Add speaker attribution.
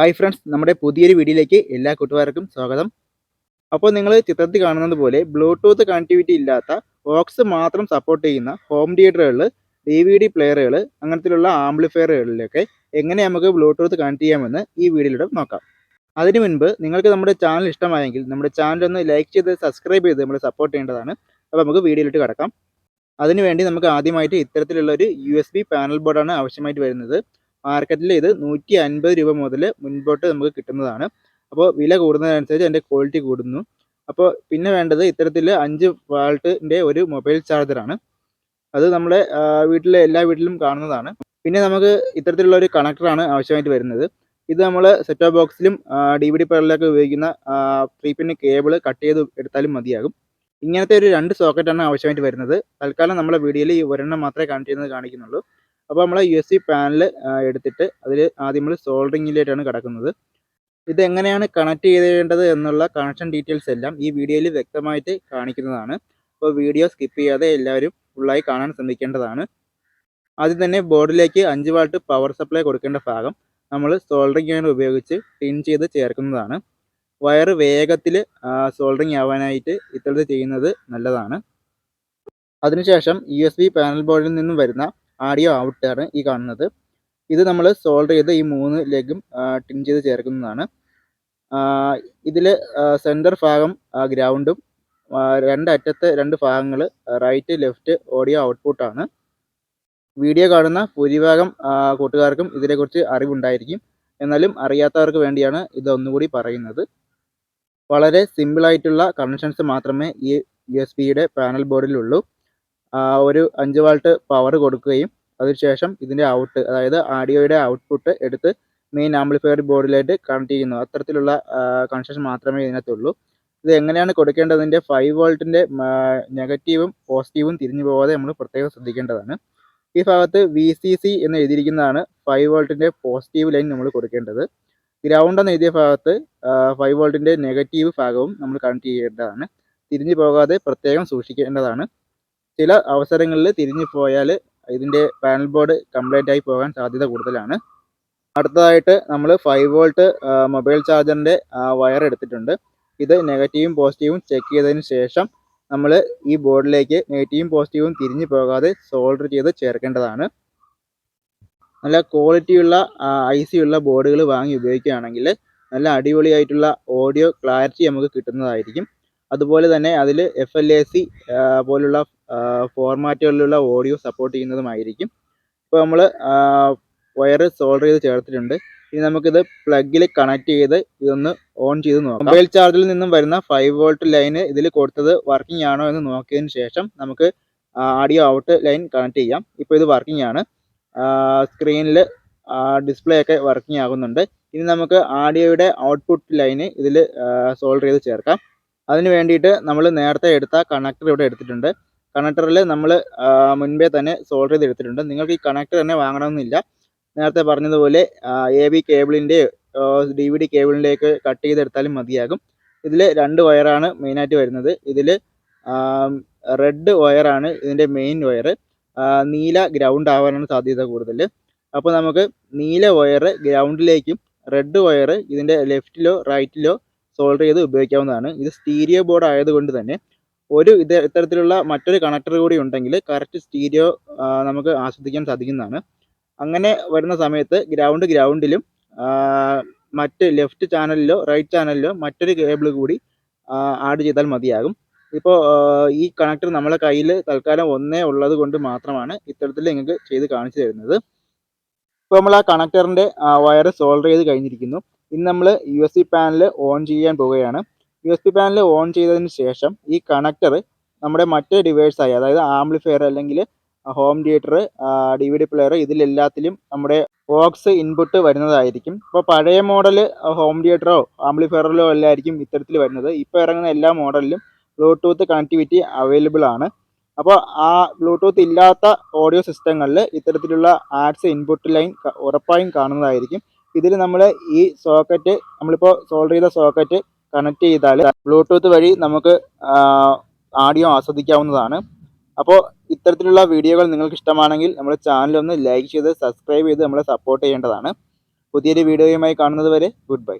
Speaker 1: Hi friends നമ്മുടെ പുതിയൊരു വീഡിയോയിലേക്ക് എല്ലാ കൂട്ടുകാർക്കും സ്വാഗതം. അപ്പോൾ നിങ്ങൾ ചിത്രത്തിൽ കാണുന്നത് പോലെ ബ്ലൂടൂത്ത് കണക്ടിവിറ്റി ഇല്ലാത്ത ഓക്സ് മാത്രം സപ്പോർട്ട് ചെയ്യുന്ന ഹോം തിയേറ്ററുകളിൽ ഡി വി ഡി പ്ലെയറുകൾ അങ്ങനത്തെയുള്ള ആംപ്ലിഫയറുകളിലൊക്കെ എങ്ങനെ നമുക്ക് ബ്ലൂടൂത്ത് കണക്ട് ചെയ്യാമെന്ന് ഈ വീഡിയോയിലൂടെ നോക്കാം. അതിനു മുൻപ് നിങ്ങൾക്ക് നമ്മുടെ ചാനൽ ഇഷ്ടമായെങ്കിൽ നമ്മുടെ ചാനൽ ഒന്ന് ലൈക്ക് ചെയ്ത് സബ്സ്ക്രൈബ് ചെയ്ത് നമ്മൾ സപ്പോർട്ട് ചെയ്യേണ്ടതാണ്. അപ്പോൾ നമുക്ക് വീഡിയോയിലോട്ട് കിടക്കാം. അതിനുവേണ്ടി നമുക്ക് ആദ്യമായിട്ട് ഇത്തരത്തിലുള്ള ഒരു യു എസ് ബി പാനൽ ബോർഡാണ് ആവശ്യമായിട്ട് വരുന്നത്. മാർക്കറ്റിൽ ഇത് നൂറ്റി അൻപത് രൂപ മുതൽ മുൻപോട്ട് നമുക്ക് കിട്ടുന്നതാണ്. അപ്പോൾ വില കൂടുന്നതിനനുസരിച്ച് അതിന്റെ ക്വാളിറ്റി കൂടുന്നു. അപ്പോൾ പിന്നെ വേണ്ടത് ഇത്തരത്തിൽ അഞ്ച് വാൾട്ടിന്റെ ഒരു മൊബൈൽ ചാർജറാണ് അത് നമ്മുടെ വീട്ടിലെ എല്ലാ വീട്ടിലും കാണുന്നതാണ്. പിന്നെ നമുക്ക് ഇത്തരത്തിലുള്ള ഒരു കണക്ടറാണ് ആവശ്യമായിട്ട് വരുന്നത്. ഇത് നമ്മൾ സെറ്റ് ഓഫ് ബോക്സിലും ഡി വി ഡി പ്ലെയറിലൊക്കെ ഉപയോഗിക്കുന്ന ത്രീ പിൻ കേബിൾ കട്ട് ചെയ്ത് എടുത്താലും മതിയാകും. ഇങ്ങനത്തെ ഒരു രണ്ട് സോക്കറ്റാണ് ആവശ്യമായിട്ട് വരുന്നത്. തൽക്കാലം നമ്മളെ വീഡിയോയിൽ ഈ ഒരെണ്ണം മാത്രമേ കണക്ട് ചെയ്യുന്നത് കാണിക്കുന്നുള്ളൂ. അപ്പോൾ നമ്മൾ യു എസ് ബി പാനൽ എടുത്തിട്ട് അതിൽ ആദ്യം നമ്മൾ സോൾഡറിങ്ങിലേക്കാണ് കിടക്കുന്നത്. ഇത് എങ്ങനെയാണ് കണക്ട് ചെയ്തേണ്ടത് എന്നുള്ള കണക്ഷൻ ഡീറ്റെയിൽസ് എല്ലാം ഈ വീഡിയോയിൽ വ്യക്തമായിട്ട് കാണിക്കുന്നതാണ്. അപ്പോൾ വീഡിയോ സ്കിപ്പ് ചെയ്യാതെ എല്ലാവരും ഫുള്ളായി കാണാൻ ശ്രമിക്കേണ്ടതാണ്. ആദ്യം തന്നെ ബോർഡിലേക്ക് അഞ്ച് വാൾട്ട് പവർ സപ്ലൈ കൊടുക്കേണ്ട ഭാഗം നമ്മൾ സോൾഡറിംഗ് അയൺ ഉപയോഗിച്ച് ടിൻ ചെയ്ത് ചേർക്കുന്നതാണ്. വയർ വേഗത്തിൽ സോൾഡറിങ് ആവാനായിട്ട് ഇത്തരത്തിൽ ചെയ്യുന്നത് നല്ലതാണ്. അതിനുശേഷം യു എസ് ബി പാനൽ ബോർഡിൽ നിന്നും വരുന്ന ആഡിയോ ഔട്ടാണ് ഈ കാണുന്നത്. ഇത് നമ്മൾ സോൾഡർ ചെയ്ത് ഈ മൂന്ന് ലെഗും ടിൻ ചെയ്ത് ചേർക്കുന്നതാണ്. ഇതിൽ സെന്റർ ഭാഗം ഗ്രൗണ്ടും രണ്ടറ്റത്തെ രണ്ട് ഭാഗങ്ങൾ റൈറ്റ് ലെഫ്റ്റ് ഓഡിയോ ഔട്ട്പുട്ടാണ് വീഡിയോ കാണുന്ന ഭൂരിഭാഗം കൂട്ടുകാർക്കും ഇതിനെക്കുറിച്ച് അറിവുണ്ടായിരിക്കും. എന്നാലും അറിയാത്തവർക്ക് വേണ്ടിയാണ് ഇത് ഒന്നുകൂടി പറയുന്നത്. വളരെ സിമ്പിളായിട്ടുള്ള കണക്ഷൻസ് മാത്രമേ ഈ യു എസ് ബിയുടെ പാനൽ ബോർഡിലുള്ളൂ ഒരു അഞ്ച് വാൾട്ട് പവർ കൊടുക്കുകയും അതിനുശേഷം ഇതിന്റെ ഔട്ട് അതായത് ആഡിയോയുടെ ഔട്ട്പുട്ട് എടുത്ത് മെയിൻ ആംപ്ലിഫയർ ബോർഡിലായിട്ട് കണക്ട് ചെയ്യുന്നു. അത്തരത്തിലുള്ള കണക്ഷൻ മാത്രമേ ഇതിനകത്തുള്ളൂ. ഇത് എങ്ങനെയാണ് കൊടുക്കേണ്ടതിന്റെ ഫൈവ് വോൾട്ടിന്റെ നെഗറ്റീവും പോസിറ്റീവും തിരിഞ്ഞു പോകാതെ നമ്മൾ പ്രത്യേകം ശ്രദ്ധിക്കേണ്ടതാണ്. ഈ ഭാഗത്ത് വി സി സി എന്ന് എഴുതിയിരിക്കുന്നതാണ് ഫൈവ് വോൾട്ടിന്റെ പോസിറ്റീവ് ലൈൻ നമ്മൾ കൊടുക്കേണ്ടത്. ഗ്രൗണ്ട് എന്ന് എഴുതിയ ഭാഗത്ത് ഫൈവ് വോൾട്ടിന്റെ നെഗറ്റീവ് ഭാഗവും നമ്മൾ കണക്ട് ചെയ്യേണ്ടതാണ്. തിരിഞ്ഞു പോകാതെ പ്രത്യേകം സൂക്ഷിക്കേണ്ടതാണ്. ചില അവസരങ്ങളിൽ തിരിഞ്ഞു പോയാൽ ഇതിന്റെ പാനൽ ബോർഡ് കംപ്ലൈന്റ് ആയി പോകാൻ സാധ്യത കൂടുതലാണ്. അടുത്തതായിട്ട് നമ്മൾ ഫൈവ് വോൾട്ട് മൊബൈൽ ചാർജറിന്റെ വയർ എടുത്തിട്ടുണ്ട്. ഇത് നെഗറ്റീവും പോസിറ്റീവും ചെക്ക് ചെയ്തതിന് ശേഷം നമ്മൾ ഈ ബോർഡിലേക്ക് നെഗറ്റീവും പോസിറ്റീവും തിരിഞ്ഞു പോകാതെ സോൾഡർ ചെയ്ത് ചേർക്കേണ്ടതാണ്. നല്ല ക്വാളിറ്റിയുള്ള ഐ സി ഉള്ള ബോർഡുകൾ വാങ്ങി ഉപയോഗിക്കുകയാണെങ്കിൽ നല്ല അടിപൊളിയായിട്ടുള്ള ഓഡിയോ ക്ലാരിറ്റി നമുക്ക് കിട്ടുന്നതായിരിക്കും. അതുപോലെ തന്നെ അതിൽ എഫ് എൽ എ സി പോലുള്ള ഫോർമാറ്റുകളിലുള്ള ഓഡിയോ സപ്പോർട്ട് ചെയ്യുന്നതുമായിരിക്കും. ഇപ്പോൾ നമ്മൾ വയർ സോൾഡർ ചെയ്ത് ചേർത്തിട്ടുണ്ട്. ഇനി നമുക്കിത് പ്ലഗിൽ കണക്ട് ചെയ്ത് ഇതൊന്ന് ഓൺ ചെയ്ത് നോക്കാം. മൊബൈൽ ചാർജിൽ നിന്നും വരുന്ന ഫൈവ് വോൾട്ട് ലൈന് ഇതിൽ കൊടുത്തത് വർക്കിംഗ് ആണോ എന്ന് നോക്കിയതിന് ശേഷം നമുക്ക് ആഡിയോ ഔട്ട് ലൈൻ കണക്ട് ചെയ്യാം. ഇപ്പോൾ ഇത് വർക്കിംഗ് ആണ്. സ്ക്രീനിൽ ഡിസ്പ്ലേ ഒക്കെ വർക്കിംഗ് ആകുന്നുണ്ട്. ഇനി നമുക്ക് ആഡിയോയുടെ ഔട്ട്പുട്ട് ലൈന് ഇതിൽ സോൾഡർ ചെയ്ത് ചേർക്കാം. അതിന് വേണ്ടിയിട്ട് നമ്മൾ നേരത്തെ എടുത്ത കണക്ടർ ഇവിടെ എടുത്തിട്ടുണ്ട്. കണക്ടറിൽ നമ്മൾ മുൻപേ തന്നെ സോൾഡർ ചെയ്ത് എടുത്തിട്ടുണ്ട്. നിങ്ങൾക്ക് ഈ കണക്ടർ തന്നെ വാങ്ങണമെന്നില്ല. നേരത്തെ പറഞ്ഞതുപോലെ എ ബി കേബിളിന്റെ ഡി വി ഡി കേബിളിലേക്ക് കട്ട് ചെയ്തെടുത്താലും മതിയാകും. ഇതിൽ രണ്ട് വയറാണ് മെയിനായിട്ട് വരുന്നത്. ഇതിൽ റെഡ് വയറാണ് ഇതിന്റെ മെയിൻ വയർ നീല ഗ്രൗണ്ട് ആവാനാണ് സാധ്യത കൂടുതൽ അപ്പോൾ നമുക്ക് നീല വയർ ഗ്രൗണ്ടിലേക്കും റെഡ് വയർ ഇതിന്റെ ലെഫ്റ്റിലോ റൈറ്റിലോ സോൾഡർ ചെയ്ത് ഉപയോഗിക്കാവുന്നതാണ്. ഇത് സ്റ്റീരിയോ ബോർഡ് ആയതുകൊണ്ട് തന്നെ ഒരു ഇത് ഇത്തരത്തിലുള്ള മറ്റൊരു കണക്ടർ കൂടി ഉണ്ടെങ്കിൽ കറക്റ്റ് സ്റ്റീരിയോ നമുക്ക് ആസ്വദിക്കാൻ സാധിക്കുന്നതാണ്. അങ്ങനെ വരുന്ന സമയത്ത് ഗ്രൗണ്ട് ഗ്രൗണ്ടിലും മറ്റ് ലെഫ്റ്റ് ചാനലിലോ റൈറ്റ് ചാനലിലോ മറ്റൊരു കേബിൾ കൂടി ആഡ് ചെയ്താൽ മതിയാകും. ഇപ്പോൾ ഈ കണക്ടർ നമ്മളെ കയ്യിൽ തൽക്കാലം ഒന്നേ ഉള്ളത് കൊണ്ട് മാത്രമാണ് ഇത്തരത്തിൽ നിങ്ങൾക്ക് ചെയ്ത് കാണിച്ചു തരുന്നത്. ഇപ്പോൾ നമ്മൾ ആ കണക്ടറിന്റെ വയർ സോൾഡർ ചെയ്ത് കഴിഞ്ഞിരിക്കുന്നു. ഇനി നമ്മൾ U S B panel on ചെയ്യാൻ പോവുകയാണ്. U S B panel on ചെയ്തതിന് ശേഷം ഈ കണക്ടർ നമ്മുടെ മറ്റ് ഡിവൈസായി അതായത് ആംപ്ലിഫയർ അല്ലെങ്കിൽ home theatre D V D player ഇതിലെല്ലാത്തിലും നമ്മുടെ ഓക്സ് ഇൻപുട്ട് വരുന്നതായിരിക്കും. ഇപ്പോൾ പഴയ മോഡൽ ഹോം തിയേറ്ററോ ആംപ്ലിഫയറിലോ എല്ലായിരിക്കും ഇത്തരത്തിൽ വരുന്നത്. ഇപ്പോൾ ഇറങ്ങുന്ന എല്ലാ മോഡലിലും ബ്ലൂടൂത്ത് കണക്ടിവിറ്റി അവൈലബിൾ ആണ്. അപ്പോൾ ആ ബ്ലൂടൂത്ത് ഇല്ലാത്ത ഓഡിയോ സിസ്റ്റങ്ങളിൽ ഇത്തരത്തിലുള്ള ആഡ്സ് ഇൻപുട്ട് ലൈൻ ഉറപ്പായും കാണുന്നതായിരിക്കും. ഇതിൽ നമ്മൾ ഈ സോക്കറ്റ് നമ്മളിപ്പോൾ സോൾഡർ ചെയ്ത സോക്കറ്റ് കണക്ട് ചെയ്താൽ ബ്ലൂടൂത്ത് വഴി നമുക്ക് ആഡിയോ ആസ്വദിക്കാവുന്നതാണ്. അപ്പോൾ ഇത്തരത്തിലുള്ള വീഡിയോകൾ നിങ്ങൾക്ക് ഇഷ്ടമാണെങ്കിൽ നമ്മുടെ ചാനൽ ഒന്ന് ലൈക്ക് ചെയ്ത് സബ്സ്ക്രൈബ് ചെയ്ത് നമ്മളെ സപ്പോർട്ട് ചെയ്യേണ്ടതാണ്. പുതിയൊരു വീഡിയോയുമായി കാണുന്നത് വരെ ഗുഡ് ബൈ